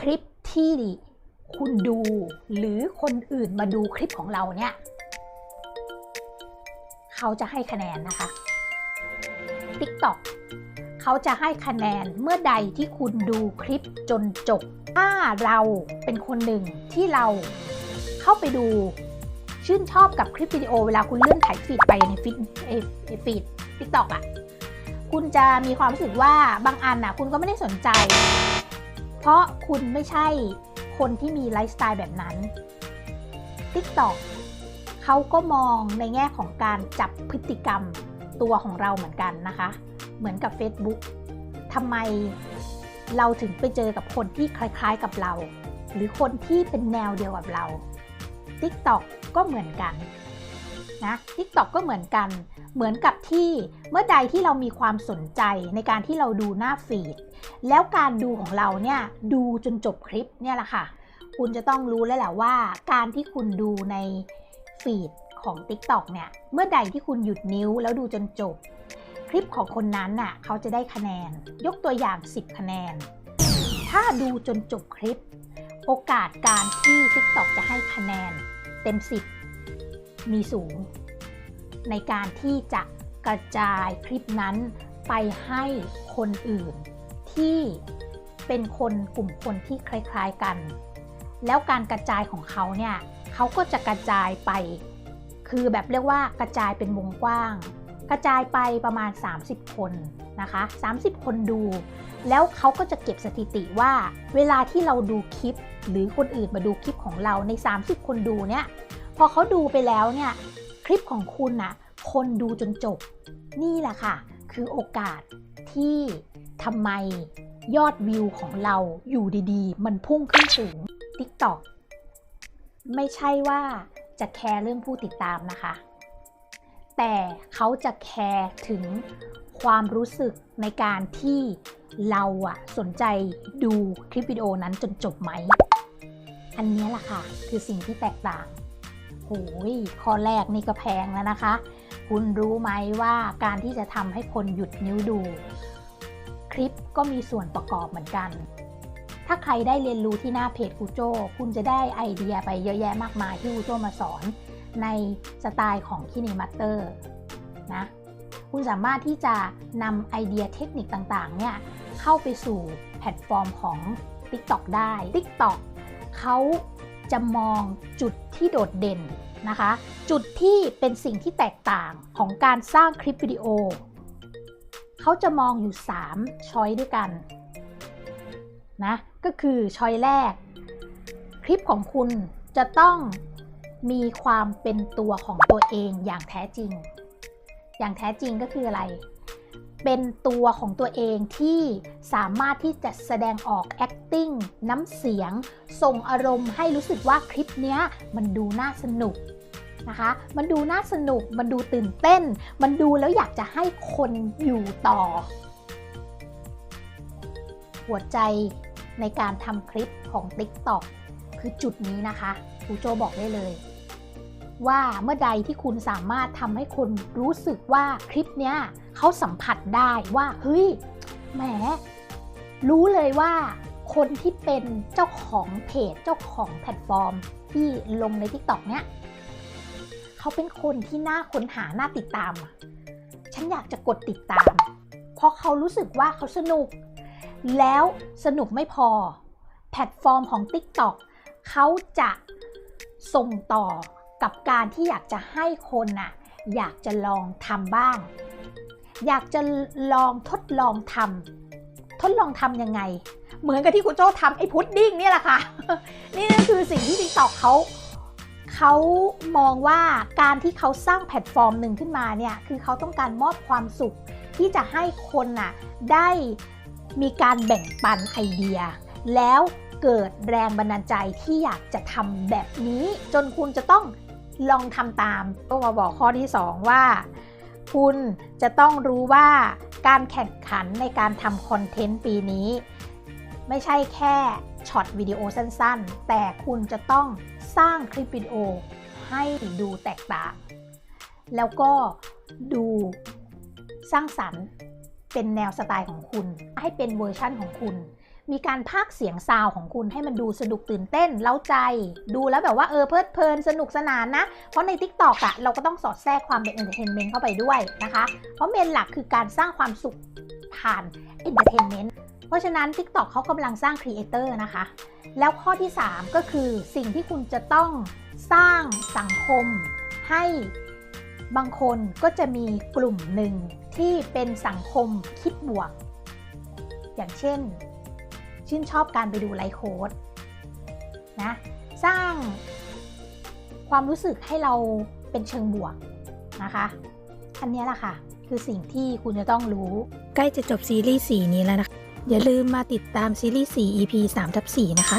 คลิปที่คุณดูหรือคนอื่นมาดูคลิปของเราเนี่ย เขาจะให้คะแนนนะคะ TikTok เขาจะให้คะแนนเมื่อใดที่คุณดูคลิปจนจบ ถ้าเราเป็นคนหนึ่งที่เราเข้าไปดูชื่นชอบกับคลิปวิดีโอเวลาคุณเลื่อนถ่ายฟีดไปในฟีดฟีดทิกตอกอะ คุณจะมีความรู้สึกว่าบางอันอะ คุณก็ไม่ได้สนใจ ราะคุณไม่ใช่คนที่มีไลฟ์สไตล์แบบนั้น TikTok เขาก็มองในแง่ของการจับพฤติกรรมตัวของเราเหมือนกันนะคะ เหมือนกับ Facebook ทำไมเราถึงไปเจอกับคนที่คล้ายๆกับเรา หรือคนที่เป็นแนวเดียวกับเรา TikTok ก็เหมือนกัน นะ TikTok ก็เหมือนกัน เหมือนกับที่เมื่อใดที่เรามีความสนใจในการที่เราดูหน้าฟีด แล้วการดูของเราเนี่ยดูจนจบคลิปเนี่ยแหละค่ะ คุณจะต้องรู้แล้วแหละว่า การที่คุณดูในฟีดของ TikTok เนี่ยเมื่อใดที่คุณหยุดนิ้วแล้วดูจนจบ คลิปของคนนั้นน่ะเขาจะได้คะแนน ยกตัวอย่าง 10 คะแนน ถ้าดูจนจบคลิป โอกาสการที่ TikTok จะให้คะแนนเต็ม 10 มีสูง ในการที่จะกระจายคลิปนั้นไปให้คนอื่น ที่เป็นคนกลุ่มคนที่คล้ายๆกัน แล้วการกระจายของเขาเนี่ยเขาก็จะกระจายไป คือแบบเรียกว่ากระจายเป็นวงกว้าง กระจายไปประมาณ 30 คนนะคะ 30 คนดู แล้วเขาก็จะเก็บสถิติว่า เวลาที่เราดูคลิป หรือคนอื่นมาดูคลิปของเราใน 30 คนดูเนี่ย พอเขาดูไปแล้วเนี่ยคลิปของคุณน่ะคนดูจนจบ นี่แหละค่ะ คือโอกาสที่ทำไมยอดวิวของเราอยู่ดีๆ มันพุ่งขึ้นสูง TikTok ไม่ใช่ว่าจะแคร์เรื่องผู้ติดตามนะคะ แต่เขาจะแคร์ถึงความรู้สึกในการที่เราอะสนใจดูคลิปวิดีโอนั้นจนจบไหม อันนี้แหละค่ะ คือสิ่งที่แตกต่าง โอ้ยข้อแรกนี่ก็แพงแล้วนะคะ คุณรู้ไหมว่าการที่จะทำให้คนหยุดนิ้วดู คลิปก็มีส่วนประกอบเหมือนกัน ถ้าใครได้เรียนรู้ที่หน้าเพจครูโจ คุณจะได้ไอเดียไปเยอะแยะมากมายที่ครูโจมาสอนในสไตล์ของคินิมัตเตอร์นะคุณสามารถที่จะนำไอเดียเทคนิคต่างๆ เนี่ย เข้าไปสู่แพลตฟอร์มของ TikTok ได้ TikTok เขา จะมองจุดที่โดดเด่นนะคะ จุดที่เป็นสิ่งที่แตกต่างของการสร้างคลิปวิดีโอ เขาจะมองอยู่ 3 ช้อยด้วยกันนะก็คือช้อยแรก คลิปของคุณจะต้องมีความเป็นตัวของตัวเองอย่างแท้จริง อย่างแท้จริงก็คืออะไร เป็นตัวของตัวเองที่สามารถที่จะแสดงออก acting น้ำเสียง ส่งอารมณ์ให้รู้สึกว่าคลิปเนี้ยมันดูน่าสนุกนะคะ มันดูน่าสนุก มันดูตื่นเต้น มันดูแล้วอยากจะให้คนอยู่ต่อ หัวใจในการทำคลิปของ TikTok คือจุดนี้นะคะครูโจบอกได้เลย ว่าเมื่อใดที่คุณสามารถทำให้คนรู้สึกว่าคลิปเนี้ยเขาสัมผัสได้ว่าเฮ้ยแหมรู้เลยว่าคนที่เป็นเจ้าของเพจเจ้าของแพลตฟอร์ม ที่ลงใน TikTok เนี้ยเขาเป็นคนที่น่าค้นหาน่าติดตาม ฉันอยากจะกดติดตาม เพราะเขารู้สึกว่าเขาสนุก แล้วสนุกไม่พอ แพลตฟอร์มของ TikTok เขาจะส่งต่อ กับการที่อยากจะให้คนน่ะอยากจะลองทำบ้าง อยากจะลองทดลองทำทดลองทำยังไง เหมือนกับที่คุณโจ้ทำไอ้พุดดิ้งเนี่ยแหละค่ะ นี่นั่นคือสิ่งที่ TikTok เขาเขามองว่าการที่เขาสร้างแพลตฟอร์มหนึ่งขึ้นมาเนี่ยคือเขาต้องการมอบความสุขที่จะให้คนน่ะได้มีการแบ่งปันไอเดีย แล้วเกิดแรงบันดาลใจที่อยากจะทำแบบนี้ จนคุณจะต้อง ลองทำตามก็มาบอกข้อที่ 2 ว่า คุณจะต้องรู้ว่าการแข่งขันในการทำคอนเทนต์ปีนี้ ไม่ใช่แค่ช็อตวิดีโอสั้นๆ แต่คุณจะต้องสร้างคลิปวิดีโอให้ดูแตกต่าง แล้วก็ดูสร้างสรรค์เป็นแนวสไตล์ของคุณ ให้เป็นเวอร์ชั่นของคุณ มีการพากเสียงซาวของคุณให้มันดูสนุกตื่นเต้นเล้าใจ ดูแล้วแบบว่าเออเพลิดเพลินสนุกสนานนะ เพราะใน Tik t o อกอะเราก็ต้องสอดแทรกความเป็นเอนเตอร์เทนเมนต์เข้าไปด้วยนะคะ เพราะเมนหลักคือการสร้างความสุขผ่านเอนเตอร์เทนเมนต์เพราะฉะนั้น Tik t o อกเขากำลังสร้างครีเอเตอร์นะคะ แล้วข้อที่ 3 ก็คือสิ่งที่คุณจะต้องสร้างสังคมให้บางคนก็จะมีกลุ่มหนึ่งที่เป็นสังคมคิดบวก อย่างเช่น ชื่นชอบการไปดูไลฟ์โค้ดนะสร้างความรู้สึกให้เราเป็นเชิงบวกนะคะ อันนี้แหละค่ะ คือสิ่งที่คุณจะต้องรู้ ใกล้จะจบซีรีส์ 4 นี้แล้วนะคะ อย่าลืมมาติดตามซีรีส์ 4 EP 3ทับ4นะคะ